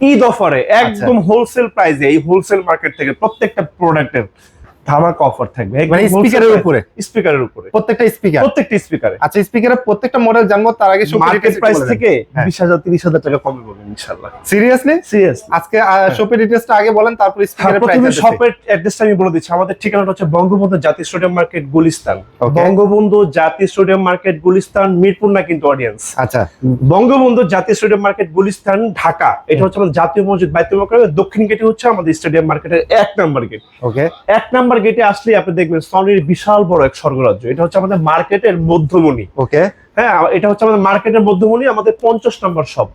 ঈদ অফারে একদম হোলসেল প্রাইসে এই হোলসেল মার্কেট থেকে প্রত্যেকটা প্রোডাক্টের ধামাকা অফার থাকবে। মানে speaker-এর উপরে? স্পিকারের উপরে। প্রত্যেকটা স্পিকার প্রত্যেকটা স্পিকারে আচ্ছা স্পিকারের প্রত্যেকটা মডেল জানব তার আগে মার্কেট প্রাইস থেকে হ্যাঁ। বিশ হাজার তিরিশ হাজার টাকা কমে পাবেন ইনশাল্লাহ সিরিয়াসলি সিরিয়াস আজকে শপের ডিটেইলসটা আগে বলেন তারপর স্পিকারের প্রাইস প্রথমে শপের অ্যাড্রেসটা আমি বলে দিচ্ছি। আমাদের ঠিকানাটা হচ্ছে বঙ্গবন্ধু জাতীয় স্টেডিয়াম মার্কেট গুলিস্তান। বঙ্গবন্ধু জাতীয় স্টেডিয়াম মার্কেট গুলিস্তান মিরপুর না কিন্তু অডিয়েন্স আচ্ছা। বঙ্গবন্ধু জাতীয় স্টেডিয়াম মার্কেট গুলিস্তান ঢাকা। এটা হচ্ছে আমাদের জাতীয় মসজিদ বাইতুল মোকাররমের দক্ষিণ গেটে হচ্ছে আমাদের স্টেডিয়াম মার্কেটের এক নাম্বার গেট ওকে এক নাম্বার গেটে আসলে আপনি দেখবেন সনির বিশাল বড় এক স্বর্গরাজ্য। এটা হচ্ছে আমাদের মার্কেটের মধ্যমণি। ওকে হ্যাঁ এটা হচ্ছে আমাদের মার্কেটের মধ্যমণি আমাদের পঞ্চাশ নাম্বার শপ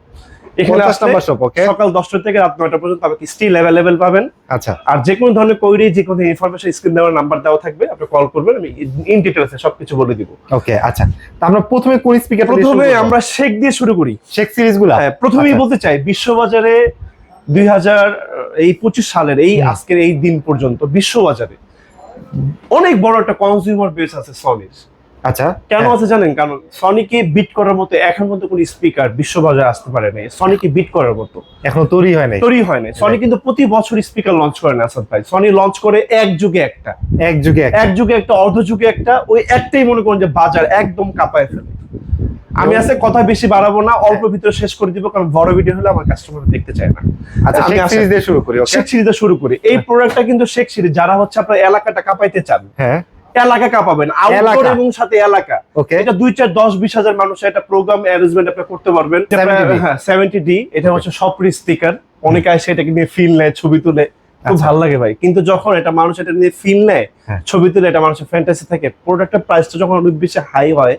এখানে নাম্বার শপ ওকে সকাল দশটা থেকে রাত নয়টা পর্যন্ত আমাকে স্টিল অ্যাভেলেবেল পাবেন। আচ্ছা। আর যে কোনো ধরনের কোয়েরি যে কোনো ইনফরমেশন স্ক্রিন দেওয়ার নাম্বার দেওয়া থাকবে আপনি কল করবেন আমি ইন ডিটেলসে সবকিছু বলে দিব। ওকে আচ্ছা। তা আমরা প্রথমে কোন স্পিকার প্রথমে আমরা শেক দিয়ে শুরু করি। শেক হ্যাঁ, প্রথমেই আচ্ছা। বলতে চাই বিশ্ববাজারে দুই হাজার এই পঁচিশ সালের এই। আজকের এই দিন পর্যন্ত বিশ্ববাজারে অনেক বড় একটা কনজিউমার বেস আছে সনির আচ্ছা কেন হ্যাঁ, আছে জানেন? কারণ সনিকে বিট করার মতো এখন পর্যন্ত কোনো স্পিকার বিশ্ববাজারে আসতে পারে নাই। সনিকে বিট করার মতো। এখনও তৈরি হয় নাই। তৈরি হয় না সনি কিন্তু প্রতি বছর স্পিকার লঞ্চ করে না আসাদ ভাই। সনি লঞ্চ করে এক যুগে একটা। এক যুগে এক যুগে একটা অর্ধ যুগে একটা ওই একটাই মনে করেন যে বাজার একদম কাঁপায় ফেলে। আমি আজকে কথা বেশি বাড়াবো না অল্প ভিতরে শেষ করে দিব কারণ বড় ভিডিও হলে আমার কাস্টমার দেখতে চায় না। আচ্ছা আমি শেক সিরিজ দিয়ে শুরু করি শেখ সিরিজে শুরু করি। এই প্রোডাক্টটা কিন্তু শেখ সিরিজ যারা হচ্ছে আপনার এলাকাটা কাঁপাইতে চান হ্যাঁ। এলাকা কাঁপাবেন আউটডোর এবং সাথে এলাকা। ওকে এটা দুই চার দশ বিশ হাজার মানুষের একটা প্রোগ্রাম অ্যারেঞ্জমেন্ট আপনি করতে পারবেন। 70D হ্যাঁ সেভেন্টি ডি এটা হচ্ছে সফট স্পিকার অনেকে আসে এটাকে নিয়ে ফিল নেয় ছবি তুলে। খুব আচ্ছা। ভালো লাগে ভাই। কিন্তু যখন এটা মানুষ এটা নিয়ে ফিল নেয় হ্যাঁ। ছবি তুলে এটা মানুষের ফ্যান্টাসি থাকে। প্রোডাক্টের প্রাইসটা যখন অনেক বেশি হাই হয়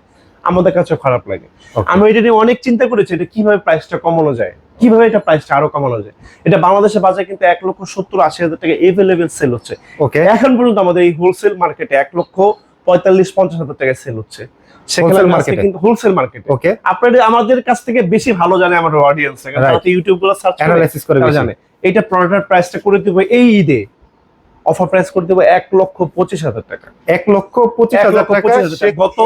আমাদের কাছে খারাপ লাগে. আমি এটা নিয়ে অনেক চিন্তা করেছি এটা কীভাবে প্রাইসটা কমানো যায়? কীভাবে এটা প্রাইসটা আরও কমানো যায়? এটা বাংলাদেশের বাজারে কিন্তু এক লক্ষ সত্তর আশি হাজার টাকা এভেলেবেল সেল হচ্ছে। ওকে এখন পর্যন্ত আমাদের এই হোলসেল মার্কেটে এক লক্ষ পঁয়তাল্লিশ পঞ্চাশ হাজার টাকা সেল হচ্ছে। সেখানে কিন্তু হোলসেল মার্কেটে ওকে আপনাদের আমাদের কাছ থেকে বেশি ভালো জানে আমাদের অডিয়েন্স Right. ইউটিউবগুলো সার্চ করে। জানে। প্রোডাক্টের প্রাইসটা করে দেবো এই ঈদে। অফার প্রাইস করে দেবো এক লক্ষ পঁচিশ হাজার টাকা। এক লক্ষ পঁচিশ হাজার টাকা পঁচিশ হাজার টাকা। গত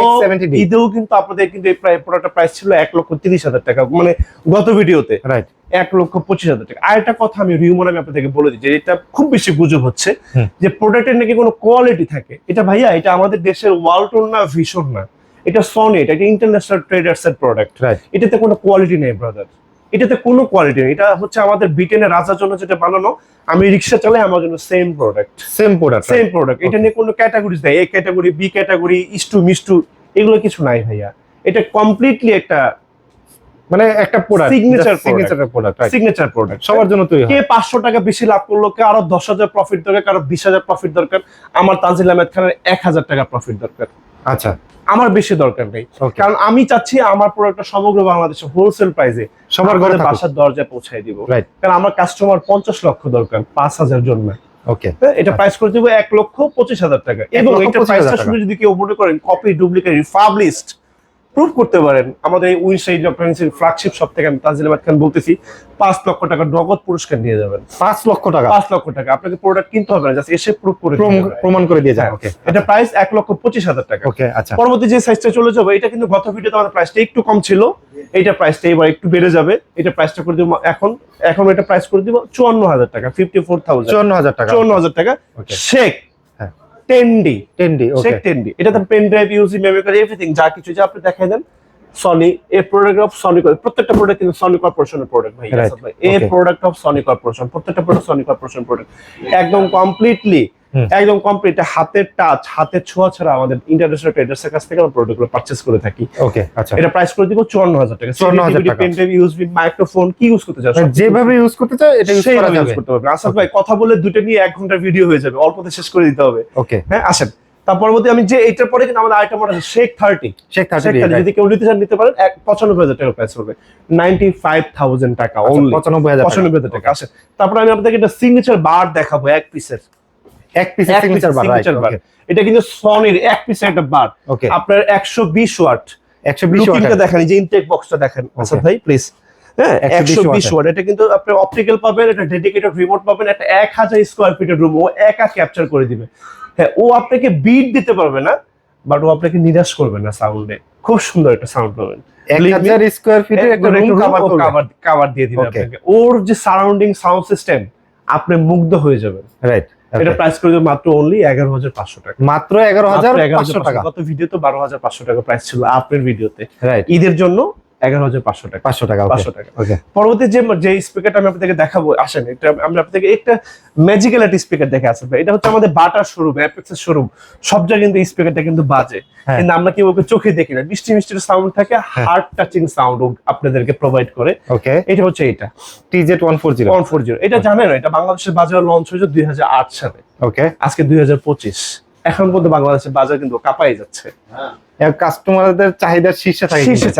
ঈদেও কিন্তু আপনাদের কিন্তু এই প্রোডাক্টের প্রাইস ছিল এক লক্ষ তিরিশ হাজার টাকা। মানে গত ভিডিওতে রাইট এক লক্ষ পঁচিশ হাজার টাকা। আর একটা কথা আমি রিউমন আমি আপনাদেরকে বলে দিচ্ছি এটা খুব বেশি গুজব হচ্ছে যে প্রোডাক্টের নাকি কোনো কোয়ালিটি থাকে। এটা ভাইয়া এটা আমাদের দেশের ওয়ালটন না ভীষণ না। এটা সনি এটা ইন্টারন্যাশনাল ট্রেডার্স এর প্রোডাক্ট রাইট এটাতে কোনো কোয়ালিটি নেই ব্রাদার এটাতে কোনো কোয়ালিটি নেই। এটা হচ্ছে আমাদের ব্রিটেনের রাজার জন্য যেটা বানানো আমি রিক্সা চালাই আমার জন্য same product same product same product এটা নিয়ে কোনো ক্যাটাগরিজ দেয় এ ক্যাটাগরি বি ক্যাটাগরি ইস্টু মিষ্টু এগুলো কিছু নাই ভাইয়া। এটা কমপ্লিটলি একটা মানে একটা product product. Signature product signature product সবার জন্য তৈরি কে হয় পাঁচশো টাকা বেশি লাভ করল কে আরও দশ হাজার প্রফিট দরকার কারও বিশ হাজার প্রফিট দরকার আমার তানজিল আহমেদ খানের এক হাজার টাকা প্রফিট দরকার। আচ্ছা। আমার বেশি দরকার নেই। কারণ আমি চাচ্ছি আমার প্রোডাক্টটা সমগ্র বাংলাদেশে হোলসেল প্রাইসে সবার ঘরে ঘরে। বাসার দরজায় পৌঁছায় দিব। রাইট কারণ আমার কাস্টমার পঞ্চাশ লক্ষ দরকার পাঁচ হাজার জন্য। ওকে হ্যাঁ, এটা প্রাইস করে দিব এক লক্ষ পঁচিশ হাজার টাকা। এবং এটা প্রাইসটা শুধু শুনে যদি কেউ মনে করেন কপি ডুপ্লিকেট রিফাবলিশড প্রুভ করতে পারেন। আমাদের এই উইনসাই ইলেকট্রনিক্সের ফ্ল্যাগশিপ সব থেকে আমি তাজিল আহমেদ খান বলতেছি পাঁচ লক্ষ টাকা নগদ পুরস্কার নিয়ে যাবেন। পাঁচ লক্ষ টাকা? পাঁচ লক্ষ টাকা। আপনাকে প্রোডাক্ট কিনতে হবে না জাস্ট এসে প্রুভ করে। প্রমাণ করে দিয়ে যায় হ্যাঁ, ওকে এটা প্রাইস এক লক্ষ পঁচিশ হাজার টাকা। ওকে আচ্ছা। পরবর্তী যে সাইজটা চলে যাবে এটা কিন্তু গত ভিডিওতে আমাদের প্রাইসটা একটু কম ছিল। এইটা প্রাইসটা এবার একটু বেড়ে যাবে। এটা প্রাইসটা করে দিব এখন। এখন এটা প্রাইস করে দিব চুয়ান্ন হাজার টাকা ফিফটি ফোর থাউজেন্ড চুয়ান্ন হাজার টাকা। চুয়ান্ন হাজার টাকা। Okay. হ্যাঁ। টেন্ডি টেন ডি টেন্ডি এটাতে পেন ড্রাইভ ইউজি মেমোরি কার্ড এভরিথিং যা কিছু যা আপনি দেখাই দেন Sony a product of Sony প্রত্যেকটা প্রোডাক্ট কিন্তু সনি কর্পোরেশনের প্রোডাক্ট ভাই a product of Sony corporation প্রত্যেকটা প্রোডাক্ট সনি কর্পোরেশন প্রোডাক্ট একদম কমপ্লিটলি। একদম কমপ্লিট হাতের টাচ হাতের ছোঁয়া ছাড়া আমাদের ইন্টারন্যাশনাল ট্রেডার্স এর কাছ থেকে আমরা প্রোডাক্টগুলো পারচেস করে থাকি। ওকে আচ্ছা। এটা প্রাইস করে দিব চুয়ান্ন হাজার টাকা। 54,000 টাকা। পেন ড্রাইভ ইউএসবি মাইক্রোফোন কি ইউজ করতে চাও মানে যেভাবে ইউজ করতে চাই এটা ইউজ করা যাবে। করতে পারবে আসাদ ভাই কথা বলে দুটো নিয়ে এক ঘণ্টা ভিডিও হয়ে যাবে। অল্পতে শেষ করে দিতে হবে। ওকে হ্যাঁ আসেন। তার পরবর্তী আমি যে এটার পরে কিন্তু আমাদের আরেকটা মডেল আছে শেখ থার্টি শেখ থার্টি যদি কেউ নিতে চান নিতে পারেন। পঁচানব্বই হাজার টাকা প্রাইস পড়বে। নাইনটি ফাইভ থাউজেন্ড টাকা অনলি আচ্ছা, পঁচানব্বই হাজার টাকা। পঁচানব্বই হাজার টাকা। আসেন। তারপরে আমি আপনাদেরকে একটা সিগনেচার বার দেখাবো এক পিসের এক piece signature bar signature bar এটা কিন্তু সনির এক পিসের একটা বার আপনার একশো বিশ ওয়াট। একশো বিশ লুকিংটা দেখেন যে ইনটেক বক্সটা দেখেন আসাদ ভাই প্লিজ হ্যাঁ 120 ওয়াট এটা কিন্তু আপনি অপটিক্যাল পাবেন এটা ডেডিকেটেড রিমোট পাবেন একটা স্কোয়ার ফিটের রুম ও একা ক্যাপচার করে দিবে। হ্যাঁ ও আপনাকে বিট দিতে পারবে না বাট ও আপনাকে নিরাশ করবে না সাউন্ডে খুব সুন্দর একটা সাউন্ড পাবেন। স্কোয়ার ফিটের একটা রুম কাভার কাভার দিয়ে দিবে আপনাকে। ওর যে সারাউন্ডিং সাউন্ড সিস্টেম আপনি মুগ্ধ হয়ে যাবেন। রাইট এটা প্রাইস করে মাত্র অনলি এগারো হাজার পাঁচশো টাকা। মাত্র এগারো হাজার এগারো হাজার টাকা। গত ভিডিও তো বারো হাজার পাঁচশো টাকা প্রাইস ছিল আপনার ভিডিওতে ঈদের জন্য এগারো হাজার পাঁচশো টাকা। পাঁচশো টাকা পাঁচশো টাকা। পরবর্তী যে যে স্পিকারটা আমি আপনাদেরকে দেখাবো আসেন এটা আমি আপনাদেরকে একটা ম্যাজিক্যাল একটা স্পিকার দেখে আসবে এটা হচ্ছে আমাদের বাটার শোরুম অ্যাপেক্সের শোরুম সব জায়গায় কিন্তু স্পিকারটা কিন্তু বাজে। হ্যাঁ। কিন্তু আমরা কি ওকে চোখে দেখি না। মিষ্টি মিষ্টি সাউন্ড থাকে হার্ট টাচিং সাউন্ড আপনাদেরকে প্রোভাইড করে। ওকে এটা হচ্ছে এটা। টিজেট one four zero one four zero এটা জানেন এটা বাংলাদেশের বাজারে লঞ্চ হয়েছে দুই হাজার আট সালে। ওকে আজকে দুই হাজার পঁচিশ। এখন পর্যন্ত বাংলাদেশের বাজার কিন্তু কাঁপাই যাচ্ছে। কাস্টমারদের চাহিদার শীর্ষে থাকে শীর্ষে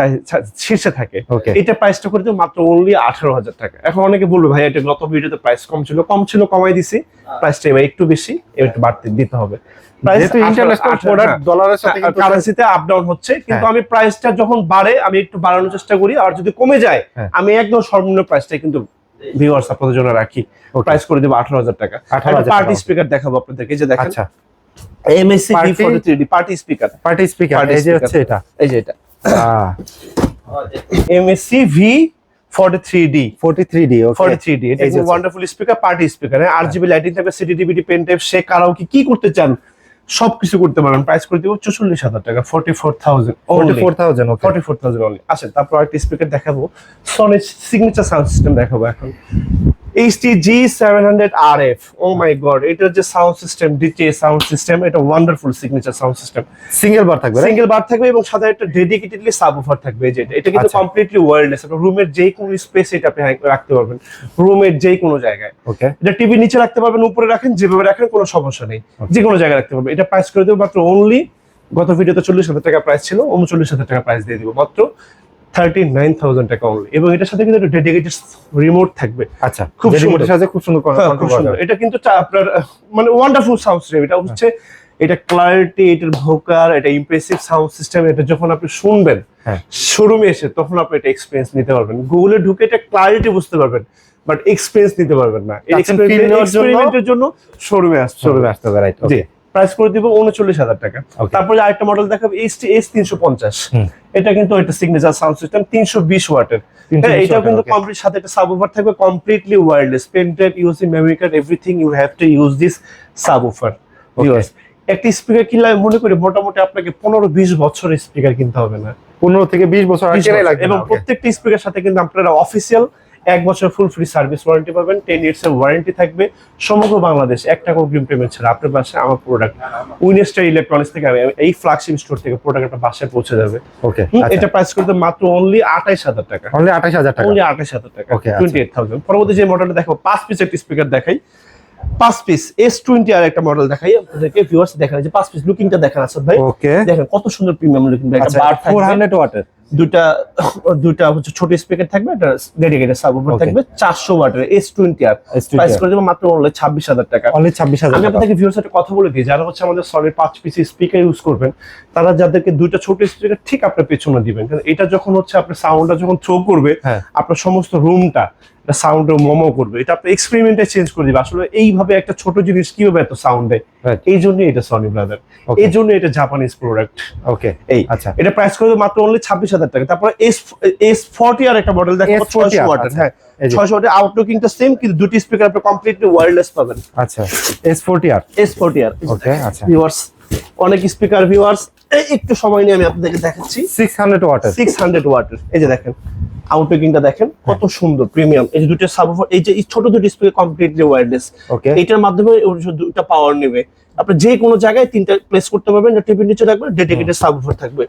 শীর্ষে থাকে। এটা প্রাইসটা করে মাত্র অনলি আঠারো হাজার টাকা। এখন অনেকে বলবে ভাই এটা গত ভিডিওতে প্রাইস কম ছিল। কম ছিল কমাই দিছি। প্রাইসটা এবার একটু বেশি এবার একটু বাড়তে দিতে হবে। হ্যাঁ। আমি প্রাইসটা যখন বাড়ে আমি একটু বাড়ানোর চেষ্টা করি। আর যদি কমে যায় হ্যাঁ। আমি একদম সর্বনিম্ন প্রাইসটাই কিন্তু ভিউয়ার্স আপনাদের জন্য রাখি। প্রাইস করে দেবো আঠারো হাজার টাকা। 18,000 পার্টি স্পিকার দেখাবো আপনাদেরকে। যে দেখেন। আচ্ছা। MSC Party- V forty three party speaker party speaker এই যে হচ্ছে এটা। এই যে এটা। এমএসসি থ্রি ডি 43D ওকে 43D এটা খুব wonderful speaker party speaker R GB lighting থাকবে সিডি ডিভিডি পেন টাইপ সে কারাওকে কি কি করতে চান সবকিছু করতে পারেন প্রাইস করে দিব চল্লিশ হাজার টাকা forty four thousand 44000 okay forty four thousand আচ্ছা তারপর একটা স্পিকার দেখাবো। সনির সিগনেচার সাউন্ড সিস্টেম দেখাবো এখন। Seven hundred oh my god এটার যে sound system DJ sound system এটা wonderful signature sound system single bar থাকবে? সিঙ্গেল বার থাকবে এবং সাথে একটা ডেডিকেটেডলি সাবউফার থাকবে এই যে এটা। কিন্তু আচ্ছা। কমপ্লিটলি ওয়্যারলেস আপনার রুমের যে কোনো স্পেস এটা আপনি রাখতে পারবেন। রুমের যে কোনো জায়গায়। ওকে এটা টিভি নিচে রাখতে পারবেন উপরে রাখেন যেভাবে রাখেন কোনো সমস্যা নেই। যে কোনো জায়গায় রাখতে পারবেন। এটা প্রাইস করে দেবো মাত্র অনলি গত ভিডিওতে চল্লিশ হাজার টাকা প্রাইস ছিল উনচল্লিশ হাজার টাকা প্রাইস দিয়ে দিব মাত্র। থার্টি নাইন থাউজেন্ড টাকা অনলি এবং এটার সাথে কিন্তু একটা ডেডিকেটেড রিমোট থাকবে। আচ্ছা খুব সুন্দর। সাথে খুব সুন্দর হ্যাঁ, control খুব সুন্দর। এটা কিন্তু আপনার মানে ওয়ান্ডারফুল সাউন্ড সিস্টেম এটা হচ্ছে এটা ক্লারিটি এটার ভোকার এটা ইমপ্রেসিভ সাউন্ড সিস্টেম এটা যখন আপনি শুনবেন হ্যাঁ। শোরুমে এসে তখন আপনি এটা এক্সপিরিয়েন্স নিতে পারবেন। গুগলে ঢুকে এটা ক্লারিটি বুঝতে পারবেন বাট এক্সপিরিয়েন্স নিতে পারবেন না। এক্সপেরিমেন্টের জন্য শোরুমে আসতে চলবে আসতে হবে রাইট জি। প্রাইস করে দিব উনচল্লিশ হাজার টাকা। তারপরে আরেকটা মডেল দেখাবো এস টি এস তিনশো পঞ্চাশ। এটা কিন্তু একটা সিগনেচার সাউন্ড সিস্টেম তিনশো বিশ ওয়াটের। 320 হ্যাঁ, এটাও কিন্তু কমপ্লিট সাথে একটা সাবউফার থাকবে completely wireless pen type UC memory card everything you have to use this subwoofer একটা স্পিকার কিনলে আমি মনে করি মোটামুটি আপনাকে পনেরো বিশ বছরের স্পিকার কিনতে হবে না। পনেরো থেকে বিশ বছর 20 আগে বছর। লাগবে এবং প্রত্যেকটা স্পিকার সাথে কিন্তু আপনারা অফিসিয়াল এক বছর ফুল ফ্রি সার্ভিস ওয়ারেন্টি পাবেন টেন ইয়ার্স এর ওয়ারেন্টি থাকবে। সমগ্র বাংলাদেশ এক টাকা অগ্রিম পেমেন্ট ছাড়া। আপনার বাসায় আমার প্রোডাক্ট উইনেস্টার ইলেকট্রনিক্স থেকে আমি এই ফ্ল্যাগশিপ স্টোর থেকে প্রোডাক্ট আপনার বাসায় পৌঁছে যাবে। ওকে আচ্ছা। এটা প্রাইস করতে মাত্র অনলি আঠাইশ হাজার টাকা। অনলি আঠাশ হাজার টাকা। অনলি আঠাশ হাজার টাকা। টোয়েন্টি এইট থাউজেন্ড পরবর্তী যে মডেলটা দেখো পাঁচ পিস একটা স্পিকার দেখাই। পাঁচ পিস এস টোয়েন্টি আর একটা মডেল দেখাই। আপনাদেরকে ভিউয়ার্স দেখেন যে পাঁচ পিস লুকিংটা দেখেন আসাদ ভাই। ওকে দেখেন কত সুন্দর প্রিমিয়াম লুকিং হান্ড্রেড ওয়াটের দুটা দুটা হচ্ছে ছোট স্পিকার থাকবে একটা ডেডিকেটেড সাবউফার থাকবে চারশো ওয়াটের এস টোয়েন্টি আর। S20R প্রাইস করে দেব মাত্র অনলি ছাব্বিশ হাজার টাকা। অনলি ছাব্বিশ হাজার আমি টাকা। আপনাদেরকে ভিউয়ার্স সাথে কথা বলে দিই যারা হচ্ছে আমাদের সলিড পাঁচ পিসি স্পিকার ইউজ করবেন তারা যাদেরকে দুইটা ছোট স্পিকার ঠিক আপনার পেছনে দিবেন। কারণ এটা যখন হচ্ছে আপনার সাউন্ডটা যখন থ্রো করবে হ্যাঁ। আপনার সমস্ত রুমটা সাউন্ডে মোমো করবে। এটা আপনি এক্সপেরিমেন্টে চেঞ্জ করে দিবে আসলে এইভাবে একটা ছোট জিনিস কীভাবে এত সাউন্ড. এই জন্য এটা সনি ব্রাদার এই জন্য এটা জাপানিজ প্রোডাক্ট ওকে এই আচ্ছা এটা প্রাইস করে মাত্র অনলি ছাব্বিশ হাজার টাকা। তারপরে এস এস ফর্টি আর একটা মডেল দেখো S40R, ছয়শো ওয়াটের আচ্ছা। হ্যাঁ। ছয়শো ওয়াটের আউটলুকিংটা সেম কিন্তু দুটি স্পিকার আপনি কমপ্লিটলি ওয়্যারলেস পাবেন। আচ্ছা S forty R S forty R okay আচ্ছা। ভিউয়ার্স অনেক স্পিকার ভিউয়ার্স একটু সময় নিয়ে আমি আপনাদেরকে দেখাচ্ছি। সিক্স হান্ড্রেড ওয়াটের সিক্স হান্ড্রেড ওয়াটের এই যে দেখেন আউটলুকিংটা দেখেন কত সুন্দর প্রিমিয়াম এই যে দুটো সাবওয়ুফার এই যে ছোট দুটো ডিসপ্লে কমপ্লিটলি ওয়্যারলেস ওকে এটার মাধ্যমে দুটো পাওয়ার নেবে। আপনি যে কোনো জায়গায় তিনটা প্লেস করতে পারবেন টিভির নিচে রাখবেন ডেডিকেটেড সাবওয়ুফার থাকবে।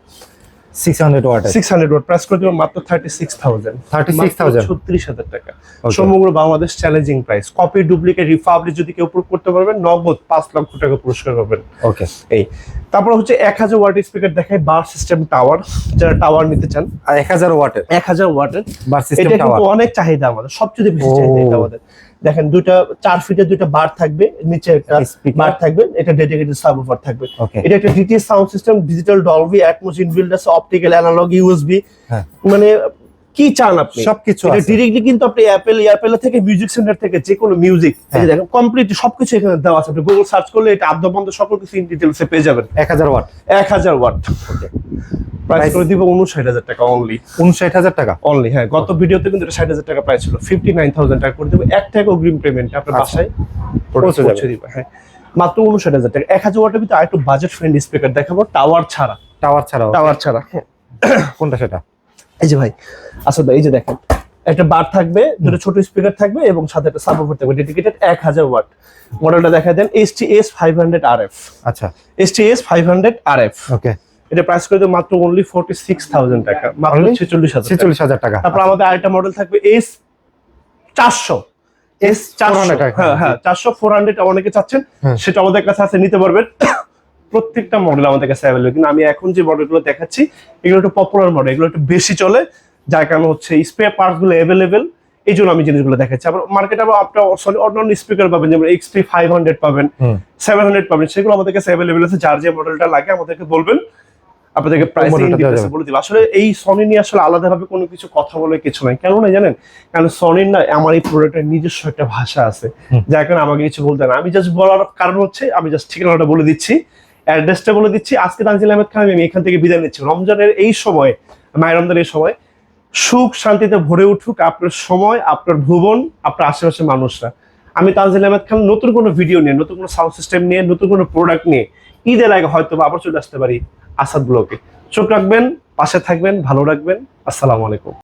সিক্স হান্ড্রেড ওয়াটের সিক্স হান্ড্রেড ওয়াট প্রাইস করে দেবো মাত্র থার্টি সিক্স থাউজেন্ড 36,000 হাজার টাকা। সমগ্র Bangladesh challenging price copy duplicate republic যদি কেউ প্রুভ করতে পারবেন নগদ পাঁচ লক্ষ টাকা পুরস্কার পাবেন। ওকে এই। তারপর হচ্ছে এক হাজার ওয়াট স্পিকার দেখায় বার সিস্টেম টাওয়ার যারা টাওয়ার নিতে চান। আর এক হাজার ওয়াটের এক হাজার ওয়াটের বার সিস্টেম এটা টাওয়ার কিন্তু অনেক চাহিদা আমাদের সবচেয়ে বেশি চাহিদা আমাদের। দেখেন দুইটা চার ফিটের দুইটা বার থাকবে নিচে একটা বার থাকবে এটা ডেডিকেটেড সাবওয়ুফার থাকবে। এটা একটা DTS sound system digital Dolby Atmos inbuilt আছে অপটিক্যাল অ্যানালগ ইউএসবি। মানে কি চান আপনি? সবকিছু ডিরেক্টলি কিন্তু আপনি অ্যাপেল এয়ারপেল থেকে মিউজিক সেন্টার থেকে যে কোনো মিউজিক হ্যাঁ। দেখেন কমপ্লিট সবকিছু এখানে দেওয়া আছে। আপনি গুগল সার্চ করলে এটা আদ্য বন্ধ সকল কিছু ইন ডিটেলসে পেয়ে যাবেন। এক হাজার ওয়াট এক হাজার ওয়াট প্রাইস করে দিব উনষাট হাজার টাকা অনলি উনষাট হাজার টাকা? অনলি হ্যাঁ। গত ভিডিওতে কিন্তু এটা ষাট হাজার টাকা প্রাইস ছিল। ফিফটি নাইন থাউজেন্ড টাকা করে দেবো। এক টাকা অগ্রিম পেমেন্ট আপনার আচ্ছা। বাসায় পৌঁছে দিবে হ্যাঁ। মাত্র উনষাট হাজার টাকা। এক হাজার ওয়াটের ভিতরে আরেকটু বাজেট ফ্রেন্ডলি স্পিকার দেখাবো। টাওয়ার ছাড়া। টাওয়ার ছাড়া টাওয়ার ছাড়া হ্যাঁ। কোনটা সেটা? এই যে ভাই আসলে ভাই এই যে দেখেন একটা বার থাকবে দুটো ছোট স্পিকার থাকবে এবং সাথে একটা সাবওুফার থাকবে ডেডিকেটেড এক হাজার ওয়াট মডেলটা দেখা দেন S T S five hundred R F আচ্ছা S T S five hundred R okay এটা প্রাইস করে দেবো মাত্র অনলি ফোর্টি সিক্স থাউজেন্ড টাকা মাত্র Only? ছেচল্লিশ হাজার টাকা। হাজার টাকা তারপর আমাদের আরেকটা মডেল থাকবে এস চারশো এস চারশো 400 টাকা। হ্যাঁ হ্যাঁ চারশো ফোর হান্ড্রেড অনেকে চাচ্ছেন হ্যাঁ। সেটা আমাদের কাছে আছে নিতে পারবেন প্রত্যেকটা মডেল আমাদের কাছে অ্যাভেলেবল কিন্তু আমি এখন যে মডেলগুলো দেখাচ্ছি এগুলো একটু পপুলার মডেল এগুলো একটু বেশি চলে যার কারণে হচ্ছে স্পেয়ার পার্টসগুলো অ্যাভেলেবেল এই জন্য আমি জিনিসগুলো দেখাচ্ছি। আবার মার্কেটে আবার আপনার সরি অন্যান্য স্পিকার পাবেন যেমন এক্স থ্রি ফাইভ হান্ড্রেড পাবেন সেভেন হান্ড্রেড পাবেন সেগুলো আমাদের কাছে অ্যাভেলেবেল আছে যার যে মডেলটা লাগে আমাদেরকে বলবেন আপনাদেরকে প্রাইসিং। বলে দিব। আসলে এই সনি নিয়ে আসলে আলাদাভাবে কোনো কিছু কথা বলে কিছু নাই। কেন না জানেন কারণ সনির না আমার এই প্রোডাক্টের নিজস্ব একটা ভাষা আছে। যার কারণে আমাকে কিছু বলতে না। আমি জাস্ট বলার কারণ হচ্ছে আমি জাস্ট ঠিকানাটা বলে দিচ্ছি। অ্যাড্রেসটা বলে দিচ্ছি। আজকে তানজিল আহমেদ খান আমি এখান থেকে বিদায় নিচ্ছি। রমজানের এই সময়, মায়ের রমজানের এই সময় সুখ শান্তিতে ভরে উঠুক আপনার সময়, আপনার ভুবন, আপনার আশেপাশের মানুষরা। আমি তানজিল আহমেদ খান, নতুন কোনো ভিডিও নিয়ে, নতুন কোনো সাউন্ড সিস্টেম নিয়ে, নতুন কোনো প্রোডাক্ট নিয়ে ঈদের আগে হয়তো বা আবার চলে আসতে পারি আসাদ ব্লকে চোখ রাখবেন, পাশে থাকবেন, ভালো রাখবেন। আসসালামু আলাইকুম।